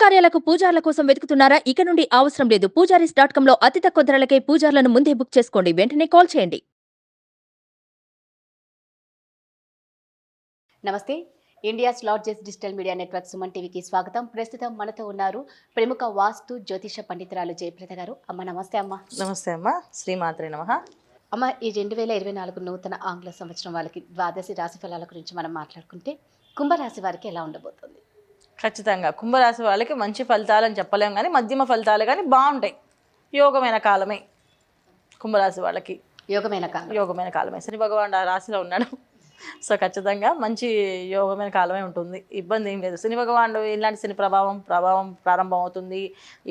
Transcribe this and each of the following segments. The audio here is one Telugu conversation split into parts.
శుభకార్యాలకు పూజార్ల కోసం వెతుకుతున్నారా? ఇక నుండి అవసరం లేదు. పూజారీస్ డాట్ కామ్లో అతి తక్కువ ధరలకే పూజార్లను ముందే బుక్ చేసుకోండి. వెంటనే కాల్ చేయండి. నమస్తే. India's largest digital media network Suman టీవీకి స్వాగతం. ప్రస్తుతం మనతో ఉన్నారు ప్రముఖ వాస్తు జ్యోతిష పండితురాలు జయప్రద గారు. అమ్మ నమస్తే అమ్మ. నమస్తే అమ్మ. శ్రీమాత్రే నమ. అమ్మ ఈ రెండు వేల ఇరవై నాలుగు నూతన ఆంగ్ల సంవత్సరం వాళ్ళకి ద్వాదశి రాశి ఫలాల గురించి మనం మాట్లాడుకుంటే కుంభరాశి వారికి ఎలా ఉండబోతుంది? ఖచ్చితంగా. కుంభరాశి వాళ్ళకి మంచి ఫలితాలు అని చెప్పలేం కానీ మధ్యమ ఫలితాలు కానీ బాగుంటాయి. యోగమైన కాలమే కుంభరాశి వాళ్ళకి. యోగమైన కాలం యోగమైన కాలమే. శని భగవాన్ ఆ రాశిలో ఉన్నాడు. సో ఖచ్చితంగా మంచి యోగమైన కాలమే ఉంటుంది. ఇబ్బంది ఏం లేదు. శని భగవానుడు ఇలాంటి శని ప్రభావం ప్రభావం ప్రారంభం అవుతుంది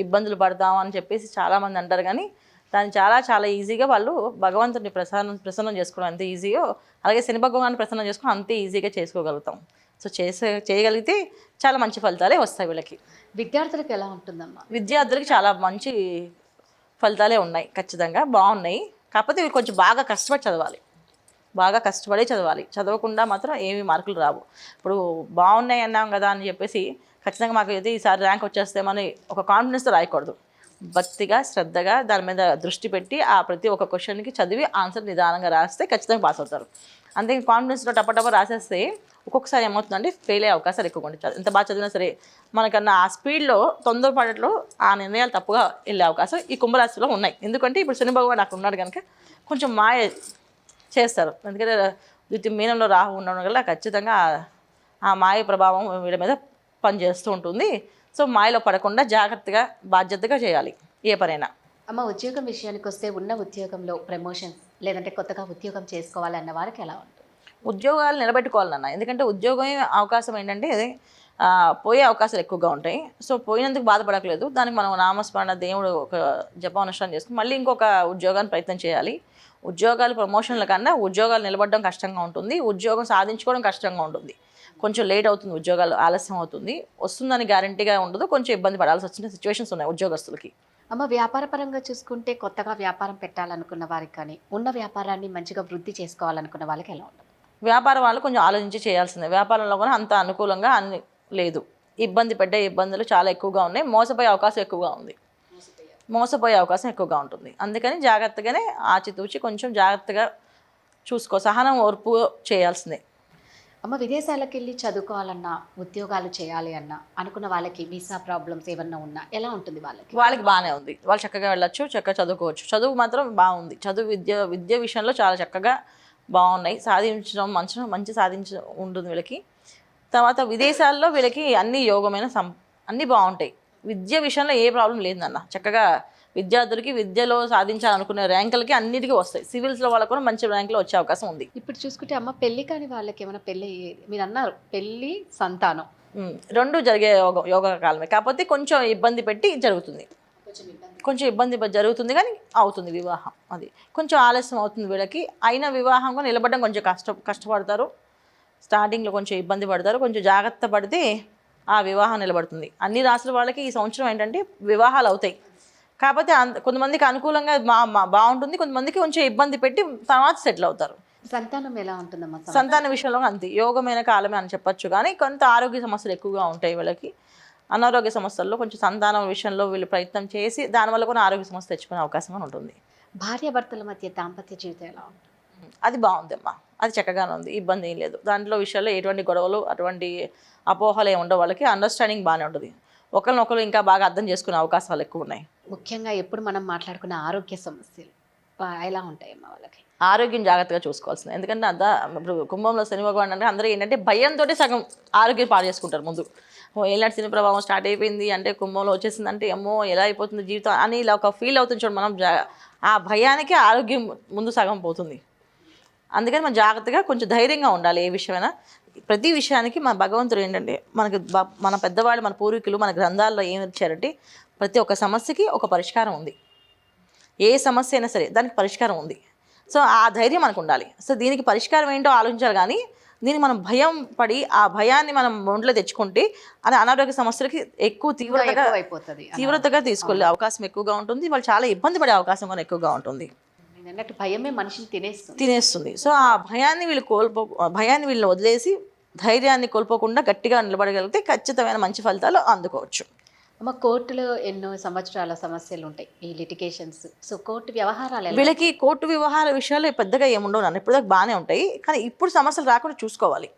ఇబ్బందులు పడతాం అని చెప్పేసి చాలామంది అంటారు కానీ దాన్ని చాలా చాలా ఈజీగా వాళ్ళు భగవంతుడిని ప్రసన్నం ప్రసన్నం చేసుకోవడం ఎంత ఈజీయో అలాగే శని భగవాన్ని ప్రసన్నం చేసుకోవడం అంతే ఈజీగా చేసుకోగలుగుతాం. సో చేసే చేయగలిగితే చాలా మంచి ఫలితాలే వస్తాయి వీళ్ళకి. విద్యార్థులకు ఎలా ఉంటుందమ్మా? విద్యార్థులకి చాలా మంచి ఫలితాలే ఉన్నాయి ఖచ్చితంగా బాగున్నాయి. కాకపోతే ఇవి కొంచెం బాగా కష్టపడి చదవాలి. బాగా కష్టపడి చదవాలి. చదవకుండా మాత్రం ఏమీ మార్కులు రావు. ఇప్పుడు బాగున్నాయి అన్నాం కదా అని చెప్పేసి ఖచ్చితంగా మాకు అయితే ఈసారి ర్యాంక్ వచ్చేస్తేమని ఒక కాన్ఫిడెన్స్తో రాయకూడదు. భక్తిగా శ్రద్ధగా దాని మీద దృష్టి పెట్టి ఆ ప్రతి ఒక్క క్వశ్చన్కి చదివి ఆన్సర్ నిదానంగా రాస్తే ఖచ్చితంగా పాస్ అవుతారు. అంతే కాన్ఫిడెన్స్లో టపటప రాసేస్తే ఒక్కొక్కసారి ఏమవుతుందంటే ఫెయిల్ అయ్యే అవకాశాలు ఎక్కువ ఉంటాయి ఎంత బాగా చదివినా సరే మనకన్నా ఆ స్పీడ్లో తొందరపడట్లో ఆ నిర్ణయాలు తప్పుగా వెళ్ళే అవకాశం ఈ కుంభరాశిలో ఉన్నాయి. ఎందుకంటే ఇప్పుడు శని భగవాన్ అక్కడ ఉన్నాడు కనుక కొంచెం మాయ చేస్తారు. ఎందుకంటే ద్వితీయ మీనంలో రాహు ఉండడం వల్ల ఖచ్చితంగా ఆ- ఆ మాయ ప్రభావం వీళ్ళ మీద పనిచేస్తూ ఉంటుంది. సో మాయలో పడకుండా జాగ్రత్తగా బాధ్యతగా చేయాలి ఏ పనైనా. అమ్మ ఉద్యోగం విషయానికి వస్తే ఉన్న ఉద్యోగంలో ప్రమోషన్స్ లేదంటే కొత్తగా ఉద్యోగం చేసుకోవాలన్న వారికి ఎలా ఉంటుంది? ఉద్యోగాలు నిలబెట్టుకోవాలన్న ఎందుకంటే ఉద్యోగం అవకాశం ఏంటంటే పోయే అవకాశాలు ఎక్కువగా ఉంటాయి. సో పోయినందుకు బాధపడట్లేదు దానికి మనం నామస్మరణ దేవుడు ఒక జపానుష్ఠానం చేసుకుని మళ్ళీ ఇంకొక ఉద్యోగాన్ని ప్రయత్నం చేయాలి. ఉద్యోగాలు ప్రమోషన్ల కన్నా ఉద్యోగాలు నిలబడడం కష్టంగా ఉంటుంది. ఉద్యోగం సాధించుకోవడం కష్టంగా ఉంటుంది. కొంచెం లేట్ అవుతుంది ఉద్యోగాలు ఆలస్యం అవుతుంది. వస్తుందని గ్యారంటీగా ఉండదు. కొంచెం ఇబ్బంది పడాల్సి వచ్చిన సిచ్యువేషన్స్ ఉన్నాయి ఉద్యోగస్తులకి. అమ్మ వ్యాపార పరంగా చూసుకుంటే కొత్తగా వ్యాపారం పెట్టాలనుకున్న వారికి కానీ ఉన్న వ్యాపారాన్ని మంచిగా వృద్ధి చేసుకోవాలనుకున్న వాళ్ళకి ఎలా ఉంటుంది? వ్యాపారం వాళ్ళు కొంచెం ఆలోచించి చేయాల్సిందే. వ్యాపారంలో కూడా అంత అనుకూలంగా అన్ని లేదు. ఇబ్బంది పడ్డే ఇబ్బందులు చాలా ఎక్కువగా ఉన్నాయి. మోసపోయే అవకాశం ఎక్కువగా ఉంది. మోసపోయే అవకాశం ఎక్కువగా ఉంటుంది. అందుకని జాగ్రత్తగానే ఆచితూచి కొంచెం జాగ్రత్తగా చూసుకో. సహనం ఓర్పు చేయాల్సిందే. అమ్మ విదేశాలకు వెళ్ళి చదువుకోవాలన్నా ఉద్యోగాలు చేయాలి అన్నా అనుకున్న వాళ్ళకి వీసా ప్రాబ్లమ్స్ ఏమన్నా ఉన్నా ఎలా ఉంటుంది వాళ్ళకి? వాళ్ళకి బాగానే ఉంది. వాళ్ళు చక్కగా వెళ్ళొచ్చు చక్కగా చదువుకోవచ్చు. చదువు మాత్రం బాగుంది. చదువు విద్య విద్య విషయంలో చాలా చక్కగా బాగున్నాయి. సాధించడం మంచి మంచి సాధించ ఉంటుంది వీళ్ళకి. తర్వాత విదేశాల్లో వీళ్ళకి అన్ని యోగమైన సం అన్నీ బాగుంటాయి. విద్య విషయంలో ఏ ప్రాబ్లం లేదన్న చక్కగా విద్యార్థులకి విద్యలో సాధించాలనుకునే ర్యాంకులకి అన్నిటికీ వస్తాయి. సివిల్స్లో వాళ్ళకు కూడా మంచి ర్యాంకులు వచ్చే అవకాశం ఉంది. ఇప్పుడు చూసుకుంటే అమ్మ పెళ్ళి కాని వాళ్ళకి ఏమైనా పెళ్ళి అయ్యేది మీరు అన్నారు పెళ్ళి సంతానం. రెండు జరిగే యోగ యోగ కాలమే. కాకపోతే కొంచెం ఇబ్బంది పెట్టి జరుగుతుంది. కొంచెం ఇబ్బంది. జరుగుతుంది కానీ అవుతుంది వివాహం అది. కొంచెం ఆలస్యం అవుతుంది వీళ్ళకి. అయిన వివాహం కూడా నిలబడడం కొంచెం కష్ట కష్టపడతారు. స్టార్టింగ్లో కొంచెం ఇబ్బంది పడతారు. కొంచెం జాగ్రత్త పడితే ఆ వివాహం నిలబడుతుంది. అన్ని రాసుల వాళ్ళకి ఈ సంవత్సరం ఏంటంటే వివాహాలు అవుతాయి. కాకపోతే అంత కొంతమందికి అనుకూలంగా మా- బాగుంటుంది. కొంతమందికి కొంచెం ఇబ్బంది పెట్టి తర్వాత సెటిల్ అవుతారు. సంతానం ఎలా ఉంటుందమ్మా సంతానం? విషయంలో అంతే. యోగమైన కాలమే అని చెప్పొచ్చు. కానీ కొంత ఆరోగ్య సమస్యలు ఎక్కువగా ఉంటాయి వీళ్ళకి. అనారోగ్య సమస్యల్లో కొంచెం సంతానం విషయంలో వీళ్ళు ప్రయత్నం చేసి దానివల్ల కూడా ఆరోగ్య సమస్య తెచ్చుకునే అవకాశం ఉంటుంది. భార్యాభర్తల మధ్య దాంపత్య జీవితం ఎలా ఉంటుంది? అది బాగుందమ్మా. అది చక్కగానే ఉంది ఇబ్బంది ఏం లేదు. దాంట్లో విషయాల్లో ఎటువంటి గొడవలు అటువంటి అపోహలు ఏమి ఉండవు వాళ్ళకి. అండర్స్టాండింగ్ బాగానే ఉంటుంది. ఒకరినొకరు ఇంకా బాగా అర్థం చేసుకునే అవకాశాలు ఎక్కువ ఉన్నాయి. ముఖ్యంగా ఎప్పుడు మనం మాట్లాడుకున్న ఆరోగ్య సమస్యలు ఎలా ఉంటాయమ్మా వాళ్ళకి? ఆరోగ్యం జాగ్రత్తగా చూసుకోవాల్సింది. ఎందుకంటే అంత ఇప్పుడు కుంభంలో శని భగవాన్ అంటే అందరూ ఏంటంటే భయంతో సగం ఆరోగ్యం పాడు చేసుకుంటారు ముందు. ఓ ఏలాంటి శని ప్రభావం స్టార్ట్ అయిపోయింది అంటే కుంభంలో వచ్చేసింది అంటే అమ్మో ఎలా అయిపోతుంది జీవితం అని ఇలా ఒక ఫీల్ అవుతుంది చూడండి మనం. ఆ భయానికి ఆరోగ్యం ముందు సగం పోతుంది. అందుకని మనం జాగ్రత్తగా కొంచెం ధైర్యంగా ఉండాలి ఏ విషయమైనా. ప్రతి విషయానికి మన భగవంతుడు ఏంటంటే మనకి మన పెద్దవాళ్ళు మన పూర్వీకులు మన గ్రంథాల్లో ఏమి ఇచ్చారంటే ప్రతి ఒక్క సమస్యకి ఒక పరిష్కారం ఉంది. ఏ సమస్య అయినా సరే దానికి పరిష్కారం ఉంది. సో ఆ ధైర్యం మనకు ఉండాలి. సో దీనికి పరిష్కారం ఏంటో ఆలోచించాలి కానీ దీనికి మనం భయం పడి ఆ భయాన్ని మనం ఒంట్లో తెచ్చుకుంటే అది అనారోగ్య సమస్యలకి ఎక్కువ తీవ్రతగా అయిపోతుంది తీవ్రతగా తీసుకెళ్ళే అవకాశం ఎక్కువగా ఉంటుంది. వాళ్ళు చాలా ఇబ్బంది పడే అవకాశం కూడా ఎక్కువగా ఉంటుంది. అన్నట్టు భయమే మనిషిని తినేస్తుంది. తినేస్తుంది. సో ఆ భయాన్ని వీళ్ళు కోల్పో భయాన్ని వీళ్ళు వదిలేసి ధైర్యాన్ని కోల్పోకుండా గట్టిగా నిలబడగలిగితే ఖచ్చితమైన మంచి ఫలితాలు అందుకోవచ్చు. అమ్మ కోర్టులో ఎన్నో సంవత్సరాల సమస్యలు ఉంటాయి ఈ లిటిగేషన్స్. సో కోర్టు వ్యవహారాలు వీళ్ళకి కోర్టు వ్యవహార విషయాలు పెద్దగా ఏముండవు నన్ను. ఇప్పుడు దాకా బాగానే ఉంటాయి. కానీ ఇప్పుడు సమస్యలు రాకుండా చూసుకోవాలి.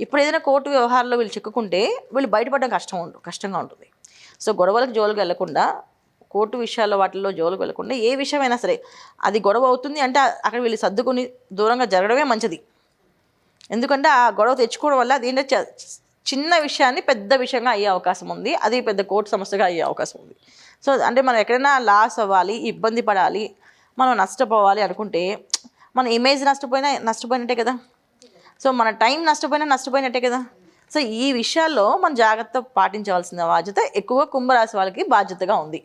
ఇప్పుడు ఏదైనా కోర్టు వ్యవహారంలో వీళ్ళు చిక్కుకుంటే వీళ్ళు బయటపడడం కష్టం ఉండు కష్టంగా ఉంటుంది. సో గొడవలకు జోలికి వెళ్ళకుండా కోర్టు విషయాల్లో వాటిల్లో జోలు వెళ్ళకుండా ఏ విషయమైనా సరే అది గొడవ అవుతుంది అంటే అక్కడ వీళ్ళు సర్దుకుని దూరంగా జరగడమే మంచిది. ఎందుకంటే ఆ గొడవ తెచ్చుకోవడం వల్ల అది ఏంటంటే చ- చిన్న విషయాన్ని పెద్ద విషయంగా అయ్యే అవకాశం ఉంది. అది పెద్ద కోర్టు సమస్యగా అయ్యే అవకాశం ఉంది. సో అంటే మనం ఎక్కడైనా లాస్ అవ్వాలి ఇబ్బంది పడాలి మనం నష్టపోవాలి అనుకుంటే మన ఇమేజ్ నష్టపోయినా నష్టపోయినట్టే కదా. సో మన టైం నష్టపోయినా నష్టపోయినట్టే కదా. సో ఈ విషయాల్లో మనం జాగ్రత్త పాటించవలసిన బాధ్యత ఎక్కువ కుంభరాశి వాళ్ళకి బాధ్యతగా ఉంది.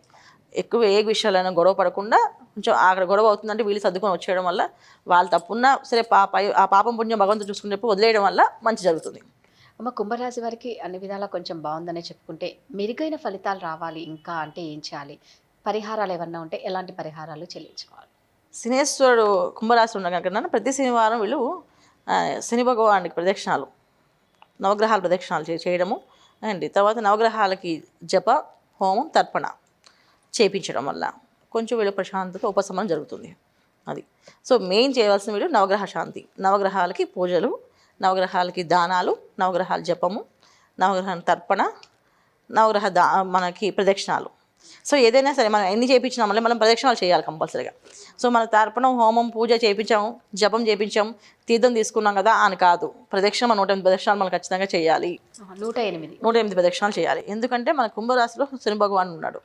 ఎక్కువ ఏ విషయాలైనా గొడవ పడకుండా కొంచెం అక్కడ గొడవ అవుతుందంటే వీళ్ళు సర్దుకొని వచ్చేయడం వల్ల వాళ్ళు తప్పున్నా సరే పాప ఆ పాపం పుణ్యం భగవంతుడు చూసుకునేప్పుడు వదిలేయడం వల్ల మంచి జరుగుతుంది. అమ్మ కుంభరాశి వారికి అన్ని విధాలా కొంచెం బాగుందనే చెప్పుకుంటే మెరుగైన ఫలితాలు రావాలి ఇంకా అంటే ఏం చేయాలి? పరిహారాలు ఏమన్నా ఉంటే ఎలాంటి పరిహారాలు చెల్లించుకోవాలి? శనేశ్వరుడు కుంభరాశి ఉన్న కనుక ప్రతి శనివారం వీళ్ళు శని భగవానికి ప్రదక్షిణాలు నవగ్రహాల ప్రదక్షిణాలు చేయడము. అండ్ తర్వాత నవగ్రహాలకి జప హోమం తర్పణ. చేపించడం వల్ల కొంచెం వీళ్ళు ప్రశాంతత ఉపశమనం జరుగుతుంది. అది. సో మెయిన్ చేయవలసిన వీళ్ళు నవగ్రహ శాంతి. నవగ్రహాలకి పూజలు నవగ్రహాలకి దానాలు నవగ్రహాల జపము నవగ్రహ తర్పణ నవగ్రహ దా మనకి ప్రదక్షిణాలు. సో ఏదైనా సరే మనం ఎన్ని చేయించినా మళ్ళీ మనం ప్రదక్షిణాలు చేయాలి కంపల్సరీగా. సో మన తర్పణం హోమం పూజ చేయించాము జపం చేయించాం తీర్థం తీసుకున్నాం కదా అని కాదు. ప్రదక్షిణ నూట ఎనిమిది ప్రదక్షిణాలు మనం ఖచ్చితంగా చేయాలి. నూట ఎనిమిది. నూట ఎనిమిది ప్రదక్షిణాలు చేయాలి. ఎందుకంటే మన కుంభరాశిలో శని భగవాన్ ఉన్నాడు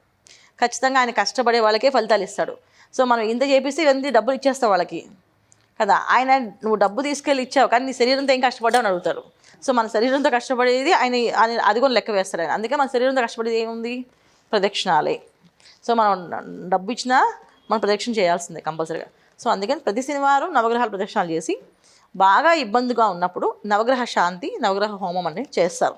ఖచ్చితంగా ఆయన కష్టపడే వాళ్ళకే ఫలితాలు ఇస్తాడు. సో మనం ఇంత చేపిస్తే ఇవన్నీ డబ్బులు ఇచ్చేస్తాం వాళ్ళకి. కదా? ఆయన నువ్వు డబ్బు తీసుకెళ్ళి ఇచ్చావు కానీ నీ శరీరంతో ఏం కష్టపడ్డావు అని అడుగుతారు. సో మన శరీరంతో కష్టపడేది ఆయన ఆయన అది కూడా లెక్క వేస్తారు ఆయన. అందుకే మన శరీరంతో కష్టపడేది ఏముంది? ప్రదక్షిణాలే. సో మనం డబ్బు ఇచ్చినా మనం ప్రదక్షిణ చేయాల్సిందే కంపల్సరీగా. సో అందుకని ప్రతి శనివారం నవగ్రహాలు ప్రదక్షిణాలు చేసి బాగా ఇబ్బందిగా ఉన్నప్పుడు నవగ్రహ శాంతి నవగ్రహ హోమం అనేది చేస్తారు.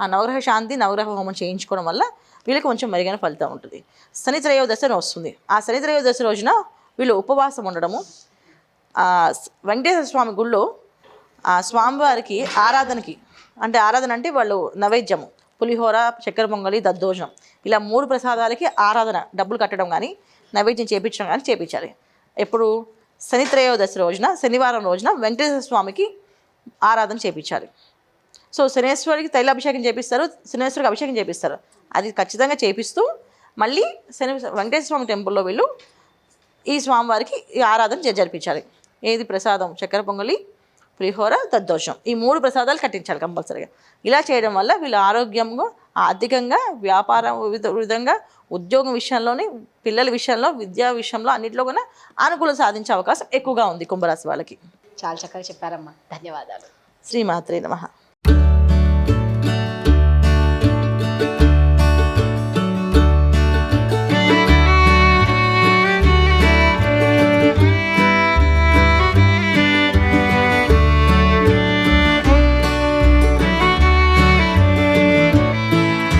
ఆ నవగ్రహ శాంతి నవగ్రహ హోమం చేయించుకోవడం వల్ల వీళ్ళకి కొంచెం మెరుగైన ఫలితం ఉంటుంది. శని త్రయోదశ వస్తుంది. ఆ శని త్రయోదశ రోజున వీళ్ళు ఉపవాసం ఉండడము వెంకటేశ్వర స్వామి గుళ్ళో ఆ స్వామివారికి ఆరాధనకి అంటే ఆరాధన అంటే వాళ్ళు నైవేద్యము పులిహోర చక్కెర పొంగలి దద్దోజనం ఇలా మూడు ప్రసాదాలకి ఆరాధన డబ్బులు కట్టడం కానీ నైవేద్యం చేపించడం కానీ చేపించాలి. ఎప్పుడు? శని త్రయోదశి రోజున శనివారం రోజున వెంకటేశ్వర స్వామికి ఆరాధన చేపించాలి. సో శనేశ్వరికి తైలాభిషేకం చేపిస్తారు శనేశ్వరికి అభిషేకం చేపిస్తారు. అది ఖచ్చితంగా చేపిస్తూ మళ్ళీ శని వెంకటేశ్వర స్వామి టెంపుల్లో వీళ్ళు. ఈ స్వామివారికి ఈ ఆరాధన జరిపించాలి. ఏది ప్రసాదం? చక్కెర పొంగలి పులిహోర దద్దోషం. ఈ మూడు ప్రసాదాలు కట్టించాలి కంపల్సరీగా. ఇలా చేయడం వల్ల వీళ్ళు ఆరోగ్యంగా ఆర్థికంగా వ్యాపారం విధంగా ఉద్యోగం విషయంలోని పిల్లల విషయంలో విద్యా విషయంలో అన్నింటిలో కూడా అనుకూలం సాధించే అవకాశం ఎక్కువగా ఉంది కుంభరాశి వాళ్ళకి. చాలా చక్కగా చెప్పారమ్మా. ధన్యవాదాలు. శ్రీమాత్రే నమః.